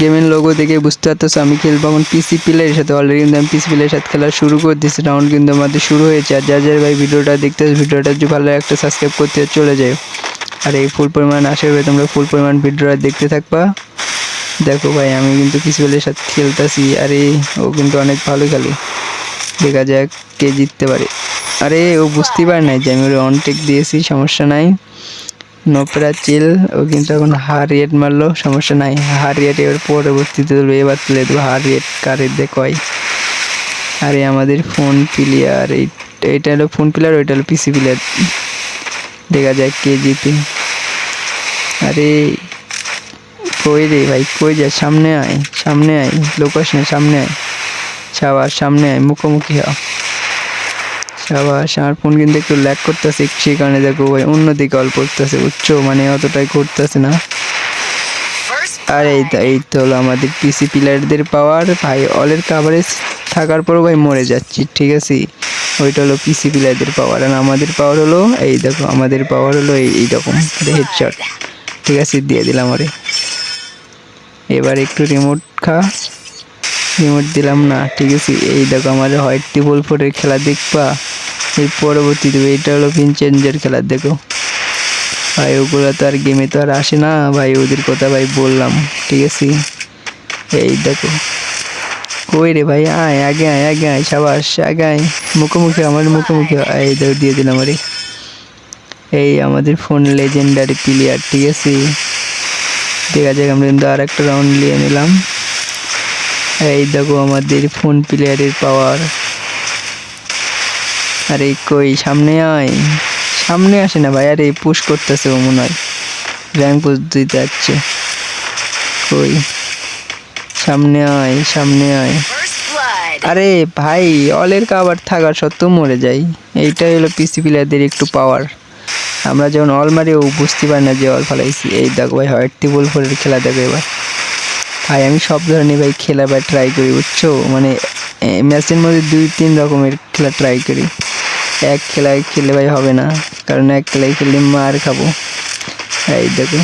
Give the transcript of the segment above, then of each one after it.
গেমের লোগো দেখে বুঝতে পারতেছো, আমি খেলব এখন পিসি প্লেয়ারের সাথে। অলরেডি কিন্তু আমি পিসি প্লেয়ারের সাথে খেলা শুরু করে দিয়েছি রাউন্ড কিন্তু আমাদের শুরু হয়েছে। আর যার যার ভাই ভিডিওটা দেখতে ভিডিওটা যদি ভালো একটা সাবস্ক্রাইব করতে চলে যাও। আর এই ফুল পরিমাণ আশা করি তোমরা ফুল পরিমাণ ভিডিওটা দেখতে থাকবা। দেখো ভাই, আমি কিন্তু পিসি প্লেয়ারের সাথে খেলতেছি, আরে ও কিন্তু অনেক ভালো খেলে। দেখা যাক কে জিততে পারে। আরে ও বুঝতেই পারে নাই যে আমি ওর অনটেক দিয়েছি, সমস্যা নাই। নোপেরা চিল ও কিন্তু এখন হার রেট মারলো সমস্যা নাই। হার রেট এবার পরবর্তীতে তুলবে, এবার তুলে দেবো হার রেট কারের দেখয় আরে আমাদের ফোন প্লেয়ার, এই এইটা হলো ফোন প্লেয়ার, ওইটা হলো পিসি প্লেয়ার। দেখা যায় কে জিতে। আরে, কই রে ভাই, কই যা, সামনে আয় সামনে আয় লোকাস না, সামনে আয়। সাবাস সামনে আয়, মুখোমুখি হ। আমার ফোন কিন্তু একটু ল্যাক করতেছে, সেই কারণে দেখো ভাই অন্যদিকে অল্প করতেছে, বুঝছ? মানে অতটাই করতেছে না। আর এই তো এই তো হলো আমাদের পিসি প্লেয়ারদের পাওয়ার ভাই অলের কাভারেজ থাকার পরও ভাই মরে যাচ্ছি, ঠিক আছে? ওইটা হলো পিসি প্লেয়ারদের পাওয়ার আর আমাদের পাওয়ার হলো, এই দেখো, আমাদের পাওয়ার হলো এই এইরকম হেডশট ঠিক আছে, দিয়ে দিলাম আরে এবার একটু রিমোট খা। রিমোট দিলাম না, ঠিক আছে? এই দেখো, আমাদের হোয়াইট টিবল ফোরের খেলা দেখবা? এর পরবর্তীতে এটা হলো পিন চেঞ্জের খেলা, দেখো। ভাই, ওগুলো তো আর গেমে তো আর আসে না। ভাই, ওদের কথা ভাই বললাম, ঠিক আছে? এই দেখো। কই রে ভাই, আয়, আগে আয় আগে আয়, সাবাস, আগে আয়। মুখোমুখি, আমার মুখোমুখি। এই দেখো, দিয়ে দিলাম আরে। এই আমাদের ফোন লেজেন্ডারি প্লেয়ার ঠিক আছে? ঠিক আছে আমরা কিন্তু আর একটা রাউন্ড নিয়ে নিলাম। এই দেখো, আমাদের ফোন প্লেয়ারের পাওয়ার আরে কই সামনে আয়। সামনে আসে না ভাই আরে পুশ করতেছে ও মনে হয়। র্যাঙ্ক পুশ দিতে যাচ্ছে। কই? সামনে আয় সামনে আয়। আরে ভাই অলের কাবার থাকার সত্ত্বেও মরে যাই। এইটাই হলো পিসি প্লেয়ারদের একটু পাওয়ার আমরা যেমন অল মারি ও বুঝতে পারি না যে অল ফালাইছি এই দেখো ভাই হোয়াইট টিবল ফোরের খেলা দেখো এবার। ভাই আমি সব ধরনের ভাই খেলা ভাই ট্রাই করি বুঝছ? মানে ম্যাচের মধ্যে দুই তিন রকমের খেলা ট্রাই করি। এক খেলায় খেলে ভাই হবে না। কারণ এক খেলায় খেললে মার খাব। এই দেখো।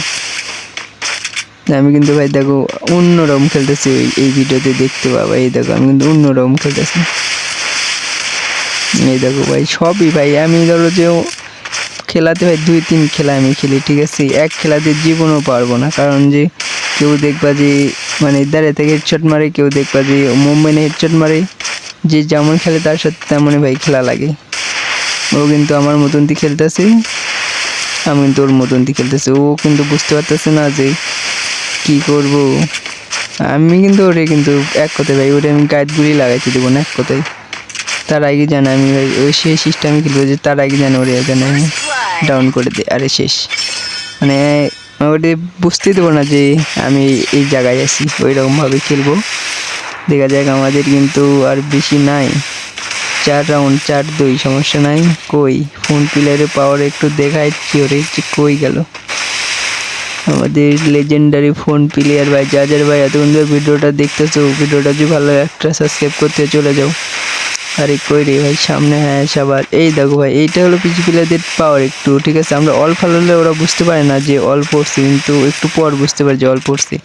আমি কিন্তু ভাই দেখো অন্যরকম খেলতেছি এই- ভিডিওতে দেখতে পাবো। এই দেখো, আমি কিন্তু অন্যরকম খেলতেছি। এই দেখো ভাই, সবই ভাই, আমি ধরো যে খেলাতে ভাই দুই, তিন খেলা আমি খেলি, ঠিক আছে? এক খেলাতে জীবনও পারব না। কারণ যে কেউ দেখবা যে মানে দাঁড়িয়ে থেকে হেডশট মারে, কেউ দেখবা যে মুম্বাই হেডশট মারে, যে যেমন খেলে তার সাথে তেমনই ভাই খেলা লাগে। ও কিন্তু আমার মতন দিয়ে খেলতেছে। আমি কিন্তু ওর মতন দিয়ে খেলতেছি। ও কিন্তু বুঝতে পারতেছে না যে কি করব। আমি কিন্তু ওরে কিন্তু এক কথায় ভাই, ওরে আমি গাইড গুলি লাগাইতে দেবো না এক কথায়। তার আগে জানে আমি ভাই ওই সেই সিস্টেমে খেলব যে তার আগে জানে ওরে এখানে আমি ডাউন করে দিই। আরে শেষ। মানে ওটা বুঝতেই দেবো না যে আমি এই জায়গায় আছি ওই রকমভাবে খেলব। দেখা যাক আমাদের কিন্তু আর বেশি নাই। চার রাউন্ড চার দুই, সমস্যা নাই। কই? ফোন প্লেয়ারের পাওয়ার একটু দেখাচ্ছি ওরে যে কই গেল? আমাদের লেজেন্ডারি ফোন প্লেয়ার ভাই যা ভাই, এতক্ষণ ধরে ভিডিওটা দেখতেছো, ভিডিওটা যদি ভালো একটা সাবস্ক্রাইব করতে চলে যাও। আরে কই রে ভাই, সামনে হ্যাঁ সবার। এই দেখো ভাই, এইটা হলো পিচি প্লেয়ারদের পাওয়ার একটু, ঠিক আছে? আমরা অল ফালালে ওরা বুঝতে পারে না যে অল পড়ছে কিন্তু একটু পর বুঝতে পারে যে অল পড়ছে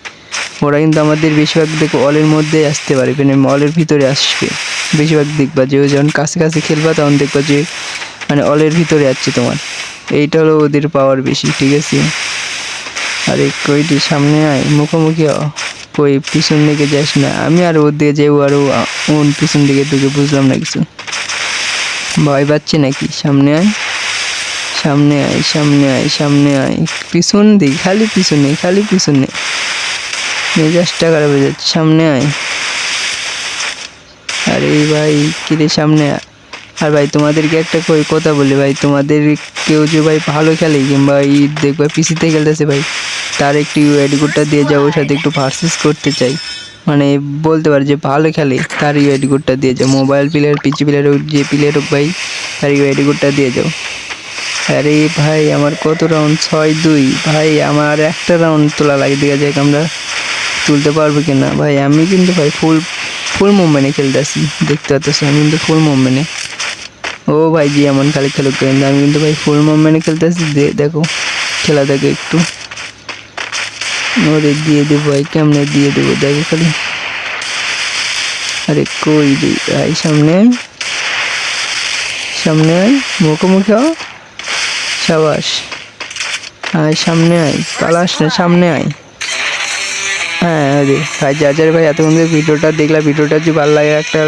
ওরা কিন্তু আমাদের বেশিরভাগ দেখো অলের মধ্যে আসতে পারে মানে অলের ভিতরে আসবে। বেশিরভাগ দেখবা যে যখন কাছে কাছে খেলবা তখন দেখবা যে মানে অলের ভিতরে আসছে তোমার। এইটা হলো ওদের পাওয়ার বেশি, ঠিক আছে? আরে কই তুই সামনে আয়, মুখোমুখি। কই পিছন দিকে যাস না। আমি আর ওর দিকে যাই আর ওন পিছন দিকে ঢুকে বুঝলাম না কিছু। ভয় পাচ্ছি নাকি? সামনে আয়। সামনে আয় সামনে আয় সামনে আয়। পিছন দিক, খালি পিছনে খালি পিছনে খারাপ হয়ে যাচ্ছে সামনে আয়। আরে ভাই কিরে সামনে আর ভাই, তোমাদেরকে একটা কই কথা বলি ভাই, তোমাদের কেউ যে ভাই ভালো খেলে, কিংবা ই দেখবে পিসিতে খেলতেছে ভাই, তার একটু ইউআইডি কোডটা দিয়ে ওর সাথে একটু ভার্সেস করতে চাই। মানে বলতে পারে যে ভালো খেলে, তার ইউআইডি কোডটা দিয়ে যাও। মোবাইল প্লেয়ার পিসি প্লেয়ার হোক, যে প্লেয়ার হোক ভাই, তার ইউআইডি দিয়ে যাও। আরে ভাই, আমার কত রাউন্ড ছয়, দুই। ভাই, আমার একটা রাউন্ড তোলা লাগে, দেখা যাক আমরা তুলতে পারব কিনা? ভাই, আমি কিন্তু ভাই ফুল ফুল মুভমেন্টে খেলতেছি। দেখতে পাচ্ছি আমি কিন্তু ফুল মুভমেন্টে ও ভাই, জি, এমন খালি খেলুক কিন্তু আমি কিন্তু ভাই ফুল মুভমেন্টে খেলতেছি। দেখো, খেলা দেখো একটু। ওরে, দিয়ে দেবো ভাই, কেমনে দিয়ে দেবো? দেখো খালি। আরে, কই ভাই, সামনে। সামনে আয়, মুখোমুখি হ সাবাস। আয়, সামনে আয়, পালাস না, সামনে আয়। হ্যাঁ আরে ভাই যার যার ভাই এতক্ষণ ধরে ভিডিওটা দেখলাম ভিডিওটা যদি ভালো লাগে একটা